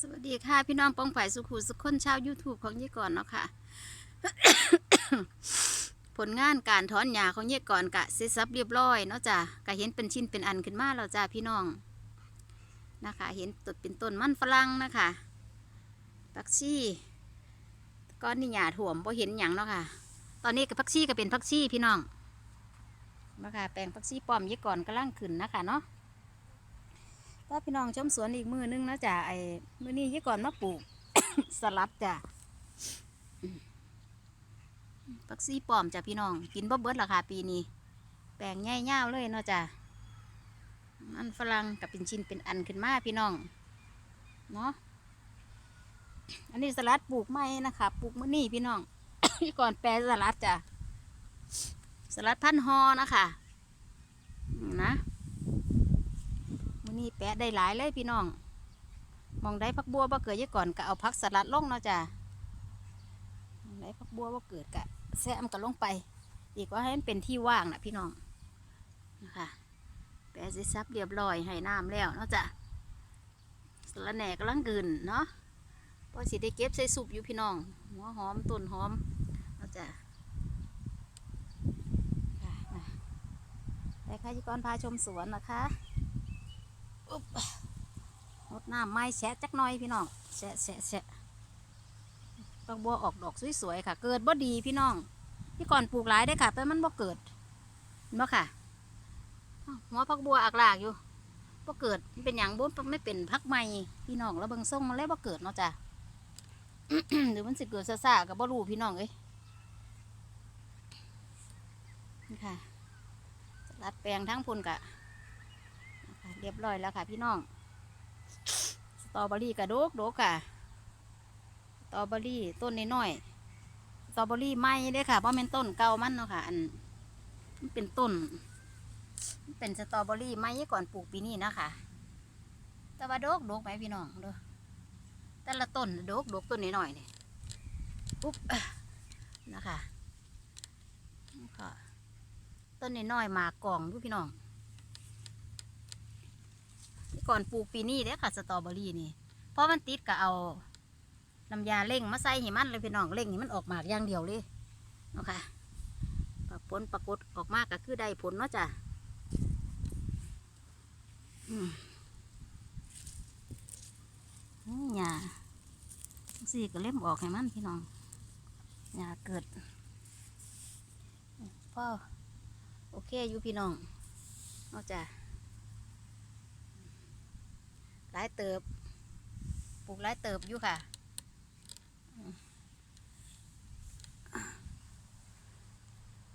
สวัสดีค่ะ พี่น้องปองฝ่ายสุขุสุขคนชาว YouTube ของยี่ก่อนเนาะค่ะ ผลงานการถอนหญ้าของยี่ก่อนกะเสร็จสับเรียบร้อยเนาะจ้ะกะเห็นเป็นชิ้นเป็นอันขึ้นมาแล้วจ้าพี่น้องนะคะ เห็นต้นเป็นต้นมันฝรั่งนะคะผักชีก้อนนี่หญ้าถ่วมพอเห็นหยังเนาะค่ะ ตอนนี้กับผักชีก็เป็นผักชีพี่น้องนะคะแปลงผักชีปลอมยี่ก่อนกำลังขึ้นนะคะเนาะ ถ้าพี่น้องชมสวนอีกมือนึงนะจ๊ะไอ้มือนี้ยี่ก่อนมาปลูก สลัดจ้ะตักซี่ปลอมจ้ะพี่น้อง กินบ่เบิดราคาปีนี้แปลงใหญ่ยาวเลยเนาะจ้ะมันฝรั่งกับเป็นชิ้นเป็นอันขึ้นมาพี่น้องเนาะอันนี้สลัดปลูกไม้นะคะปลูกมื้อนี้พี่น้องยี่ก่อนแปลสลัดจ้ะสลัดพันฮอนะคะนะ นี้แปะได้หลายเลยพี่น้อง มองได้พักบัวบ่เกิดยี่ก่อนก็เอาพักสลัดลงเนาะจ้ะมองได้พักบัวบ่เกิดกะแซมก็ลงไป อีกว่าให้มันเป็นที่ว่างนะพี่น้องนะคะแปะสิซับเรียบร้อยให้น้ำแล้วเนาะจ้ะสละแหน่กำลังกลืนเนาะพอสิได้เก็บใส่สุปอยู่พี่น้องหัวหอมต้นหอมเนาะจ้ะค่ะมาไปค่ะยี่ก่อนพาชมสวนนะคะ อุ๊บรดน้ำไม้แฉะจักหน่อยพี่น้องแฉะแฉะแฉะดอกบัวออกดอกสวยๆค่ะ เกิดบ่ดีพี่น้องพี่ก่อนปลูกหลายได้ค่ะแต่มันบ่เกิดเห็นบ่ค่ะหัวพักบัวอักลากอยู่บ่เกิดมันเป็นอย่างบุญไม่เป็นพักใหม่พี่น้องแล้วเบิ่งส่งมันเลยบ่เกิดเนาะจ้ะหรือมันสิเกิดซ่าๆกับบ่รู้พี่น้องเอ้ยนี่ค่ะสลัดแปลงทั้งพุ่นกะ รียบร้อยแล้วค่ะ พี่น้อง สตรอเบอรี่กระโดกโดกค่ะ สตรอเบอรี่ต้นน้อยๆ สตรอเบอรี่ไม้เด้อค่ะเพราะเป็นต้นเก่ามันเนาะค่ะ อันมันเป็นต้น เป็นสตรอเบอรี่ไม้ก่อนปลูกปีนี้นะคะแต่ว่าโดกโดกไหมพี่น้องด้อแต่ละต้นโดกโดกต้นน้อยๆนี่ปุ๊บนะคะต้นน้อยๆมากกล่องดูพี่น้อง ก่อนปลูกปีนี้เด้อค่ะสตรอเบอรี่นี่ เพราะมันติดก็เอาน้ำยาเร่งมาใส่ให้มันเลยพี่น้องเร่งให้มันออกหมากอย่างเดียวเลยเนาะค่ะผลปรากฏออกมากก็คือได้ผลเนาะจ้ะนี่หญ้าสี่ก็เล่มออกให้มันพี่น้องหญ้าเกิดพ่อโอเคอยู่พี่น้องเนาะจ้ะ หลายเติบ ปลูกหลายเติบอยู่ค่ะ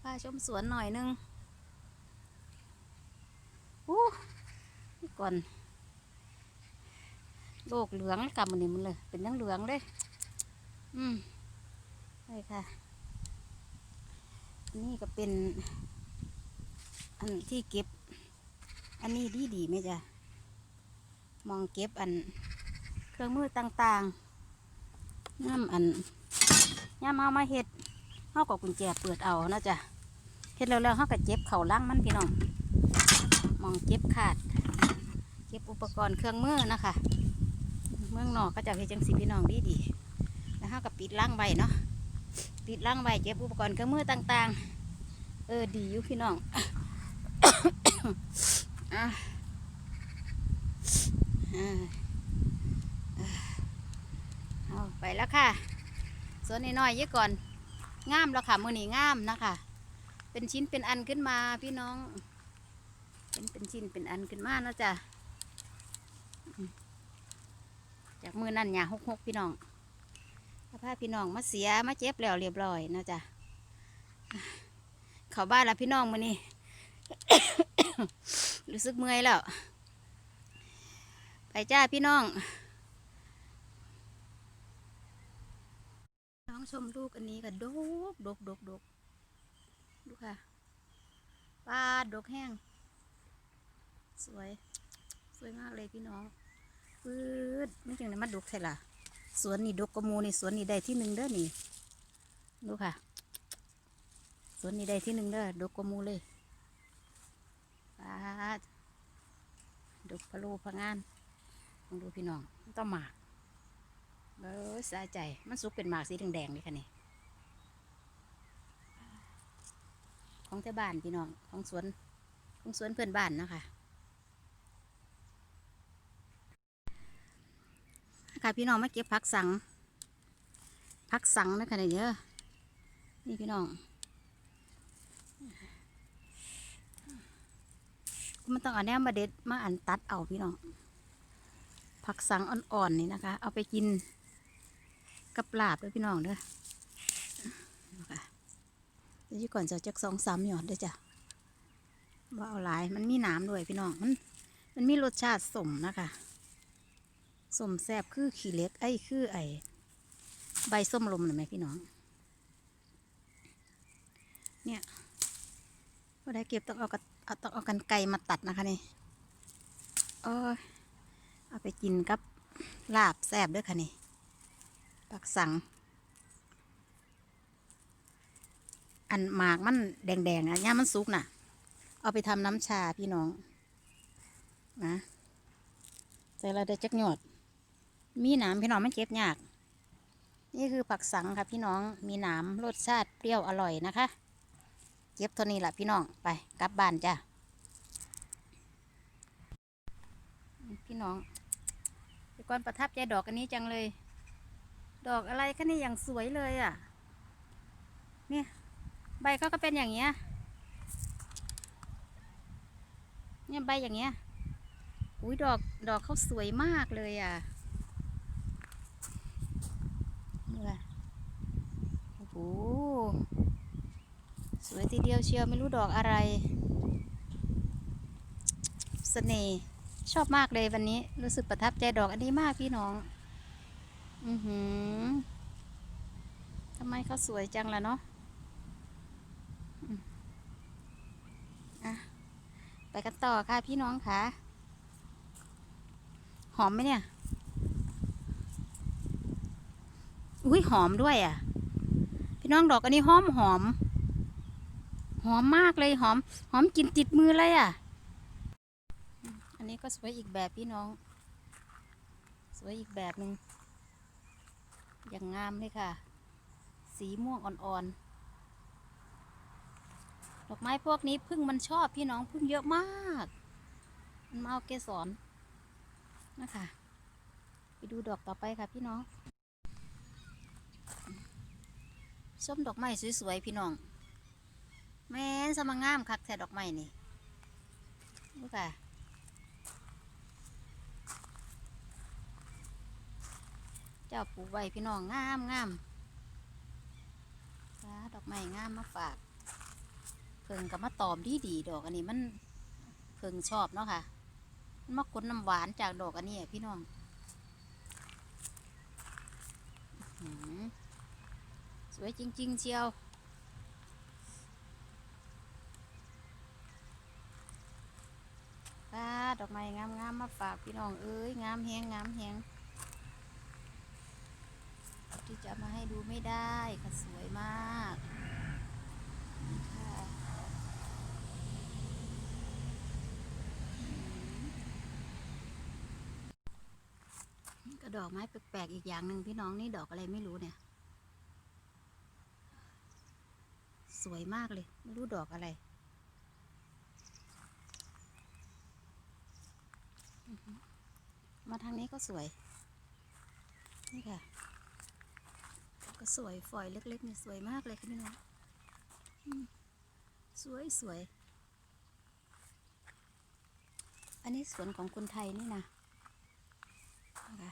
พาชมสวนหน่อยนึงอู้ก่อนโลกเหลืองกำมันนี่มันเลย เป็นยังเหลืองเลย อืมนี่ค่ะนนี้ก็เป็น อันที่เก็บ อันนี้ดีดีไหมจ๊ะ มองเก็บอัน เครื่องมือต่างๆย่ำอันย่ำเอามาเฮ็ดเอากับกุญแจเปิดเอานะจ๊ะเฮ็ดแล้วๆเขาก็เจ็บเข่าล่างมันพี่น้องมองเก็บขาด เก็บอุปกรณ์เครื่องมือนะคะ เมืองนอกก็จะเฮ็ดจังสีพี่น้องดีดีแล้วเขาก็ปิดล่างไว้เนาะปิดล่างไว้เก็บอุปกรณ์เครื่องมือต่าง ๆ เออดีอยู่พี่น้องอะอ่า เอาไปแล้วค่ะ ส่วนน้อยๆเยอะก่อนงามแล้วค่ะมือนี้งามนะคะ เป็นชิ้นเป็นอันขึ้นมาพี่น้อง เป็นเป็นชิ้นเป็นอันขึ้นมานะจ๊ะจากมือนั่นหยาหกหกพี่น้องถ้าพาพี่น้องมาเสียมาเจ็บแล้วเรียบร้อยนะจ๊ะเข้าบ้านแล้วพี่น้องมือนี้รู้สึกเมื่อยแล้ว ไปจ้าพี่น้อง น้องชมลูกอันนี้ก็ดกดกดกดกดูค่ะปลาดกแห้ง สวย สวยมากเลยพี่น้องปื๊ดไม่จังเลยมาดกใช่ล่ะ สวนนี่ดกกว่าหมูนี่สวนนี่ได้ที่หนึ่งเด้อนี่ ดูค่ะ สวนนี่ได้ที่หนึ่งเด้อดกกว่าหมูเลยปลาดดกพะโลพะงาน ลองดูพี่น้องต้องหมากเออสาใจ มันสุกเป็นหมากสีแดงๆเลยค่ะนี่ ของเจ้าบ้านพี่น้อง ของสวน ของสวนเพื่อนบ้านนะคะค่ะพี่น้องมาเก็บผักสัง ผักสังนะคะนี่เด้อนี่พี่น้องมันต้องเอาแนวมาเด็ดมาอันตัดเอาพี่น้อง ผักสังอ่อนๆนี่นะคะ เอาไปกินกับลาบด้วยพี่น้องเด้อนะคะเดี๋ยวก่อนจะจักสองสามหยอดเด้วยจ้ะว่าเอาหลายมันมีหนามด้วยพี่น้องมันมันมีรสชาติสมนะคะสมแซบคือขี้เล็กไอ้คือไอ้ใบส้มลมเห็นไหมพี่น้อง เนี่ยพอได้เก็บต้องเอากระเอาต้องเอากันไกรมาตัดนะคะนี่โอ้ย เอาไปกินกับลาบแซบด้วยค่ะนี่ปักสัง อันหมากมันแดงๆนะย่ามมันสุกน่ะ เอาไปทำน้ำชาพี่น้อง นะใส่เราได้จักหยอด มีหนามพี่น้องมันเก็บยาก นี่คือปักสังค่ะพี่น้อง มีหนามรสชาติเปรี้ยวอร่อยนะคะ เก็บเท่านี้แหละพี่น้อง ไปกลับบ้านจ้ะ พี่น้อง ก่อนประทับใจดอกอันนี้จังเลย ดอกอะไรคะนี่อย่างสวยเลยอะ เนี่ยใบเขาก็เป็นอย่างเงี้ย เนี่ยใบอย่างเงี้ย อุ้ยดอกดอกเขาสวยมากเลยอะนี่แหละโอ้โห สวยทีเดียวเชียวไม่รู้ดอกอะไร เสน่ห์ ชอบมากเลยวันนี้ รู้สึกประทับใจดอกอันนี้มากพี่น้อง อือหือทำไมเขาสวยจังล่ะเนาะอะไปกันต่อค่ะพี่น้องค่ะ หอมไหมเนี่ย อุ้ยหอมด้วยอะ พี่น้องดอกอันนี้หอมหอม หอมมากเลยหอม หอมกลินติดมือเลยอะ นนี้ก็สวยอีกแบบพี่น้อง สวยอีกแบบหนึ่งอย่างงามเลยค่ะ สีม่วงอ่อนๆ ดอกไม้พวกนี้พึ่งมันชอบพี่น้องพึ่งเยอะมาก มันมาเอาเกสรนะคะ ไปดูดอกต่อไปค่ะพี่น้องส้มดอกไม้สวยๆพี่น้อง แม่นสมังงามคักแท้ดอกไม้นี่ดูค่ะ จ้าปลูกไว้พี่น้องงามงามดอกไม้งามมาฝาก เพิ่งกับมาตอมดีดีดอกอันนี้มันเพิ่งชอบเนาะค่ะมันมากดน้ำหวานจากดอกอันนี้พี่น้องสวยจริง ๆ เชียวดอกไม้งามๆมาฝากพี่น้องเอ้ยงามแฮงงามแฮง ที่จะมาให้ดูไม่ได้ค่ะสวยมากค่ะนี่ก็ดอกไม้แปลกๆอีกอย่างหนึ่งพี่น้องนี่ดอกอะไรไม่รู้เนี่ย สวยมากเลย ไม่รู้ดอกอะไรมาทางนี้ก็สวย นี่ค่ะ ก็สวยฝอยเล็กๆนี่สวยมากเลยค่ะพี่น้องสวยสวย อันนี้สวนของคนไทยนี่นะนะคะ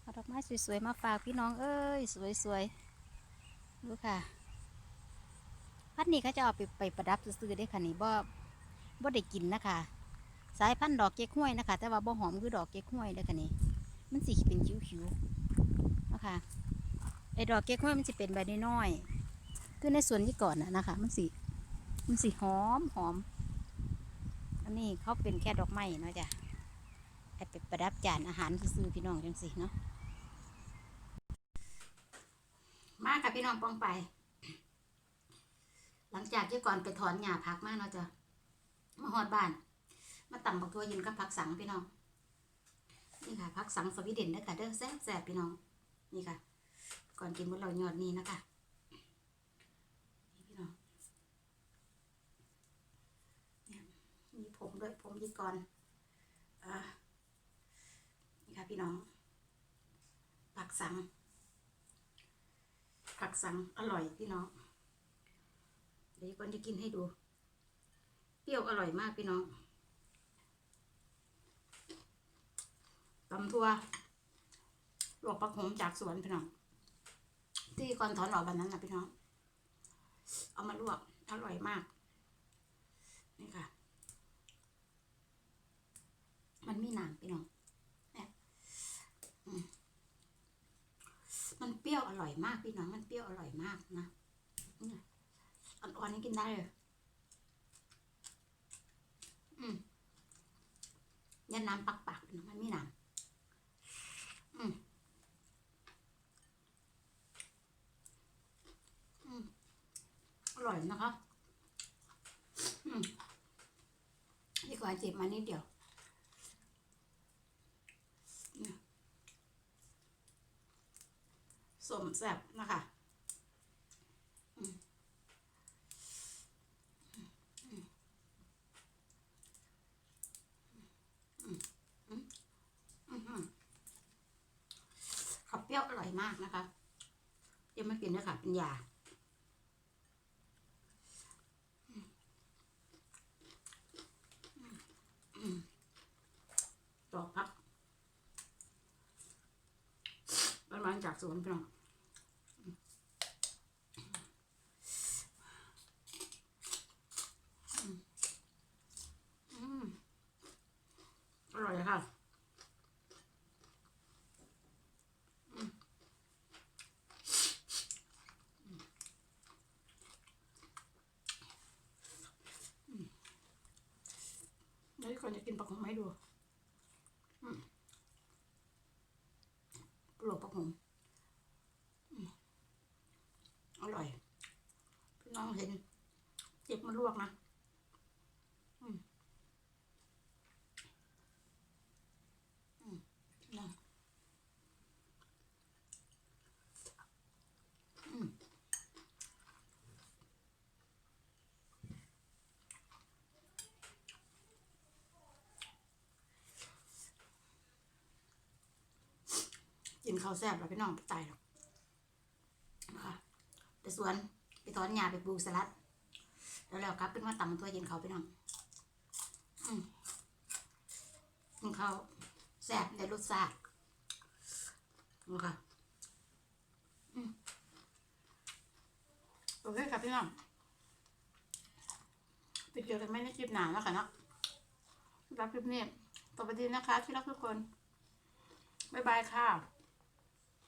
เอาดอกไม้สวยๆมาฝากพี่น้องเอ้ยสวยๆดูค่ะพัดนี้เขาจะเอาไปไปประดับซื้อได้ค่ะนี่บ่บ่ได้กินนะคะ สายพันธุ์ดอกเก๊กห้วยนะคะ แต่ว่าบ่หอมคือดอกเก๊กห้วยเด้ค่ะนี่ มันสิเป็นคิ้วๆนะคะไอ้ดอกเก๊กห้วยมันสิเป็นใบน้อยๆคือในส่วนที่ก่อนนะนะคะ มันสิมันสิหอมหอมอันนี้เขาเป็นแค่ดอกไม้เนาะจ้ะไอ้ไปประดับจานอาหารซื้อพี่น้องจังสิเนาะมากับพี่น้องปองไป หลังจากที่ก่อนไปถอนหญ้าพักมาเนาะจ้ะมาหอดบ้าน มาตำบักทั่วยินกับผักสังพี่น้อง นี่ค่ะพักสังสวีเดนนะคะเด้อแซ่บแซ่บพี่น้อง นี่ค่ะ ก่อนกินมดเรายอดนี้นะคะนี่พี่น้องเนี่ยมีผมด้วยผมยีก่อนอ่านี่ค่ะพี่น้อง ผักสัง ผักสังอร่อยพี่น้อง เดี๋ยวก่อนจะกินให้ดู เปรี้ยวอร่อยมากพี่น้อง ตำทั่วลวกผักหอมจากสวนพี่น้อง ที่ก่อนถอนออกวันนั้นนะพี่น้อง เอามาลวกอร่อยมาก นี่ค่ะ มันมีหนามพี่น้องเนี่ยมันเปรี้ยวอร่อยมากพี่น้อง มันเปรี้ยวอร่อยมากนะอ่อนๆนี่กินได้เลยอืมยันน้ำปักปากๆพี่น้องมันมีหนามอืม อ ร่อยนะคะอืมดีกว่าเจ็บมานิดเดียวสมแซ่บนะคะข้าวเปรี้ยวอร่อยมากนะคะยังไม่กินด้วยค่ะเป็นยา ดอกพักมันมา จากสวนพี่น้องอร่อยค่ะอืมอืมเดี๋ยวก่อนจะกินปลาของไม้ดู ปลวกผักหอมอืมอร่อย พี่น้องเห็นเจ็บมาลวกนะอืมอืมพี่น้องอืม กินข้าวแซ่บแล้วพี่น้องตายแล้วนะคะไปสวนไปถอนหญ้าไปปลูกสลัด แล้วแล้วครับเป็นว่าตำตัวเย็นเขาวพี่น้องกินข้าวแซ่บในรสชาตินะคะอืมโอเคครับพี่น้องไปเจอกันไม่ในคลิปหนาแล้วค่ะเนาะรับคลิปนี้สวัสดีนะคะ ที่รักทุกคน บ๊ายบายค่ะ